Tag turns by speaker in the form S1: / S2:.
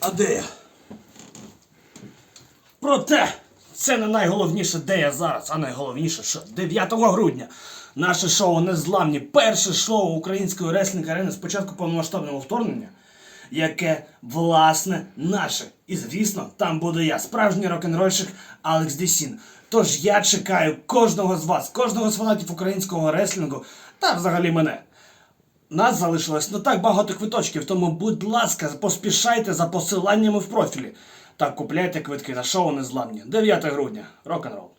S1: А де я? Проте, це не найголовніше, де я зараз, а найголовніше, що 9 грудня наше шоу Незламні, перше шоу української реслінг арени з початку повномасштабного вторгнення, яке власне наше. І звісно, там буду я, справжній рок-н-рольщик Алекс Десін. Тож я чекаю кожного з вас, кожного з фанатів українського реслінгу та взагалі мене. Нас залишилось не так багато квиточків, тому, будь ласка, поспішайте за посиланнями в профілі та купляйте квитки на шоу Незламні. 9 грудня. Рок-н-рол.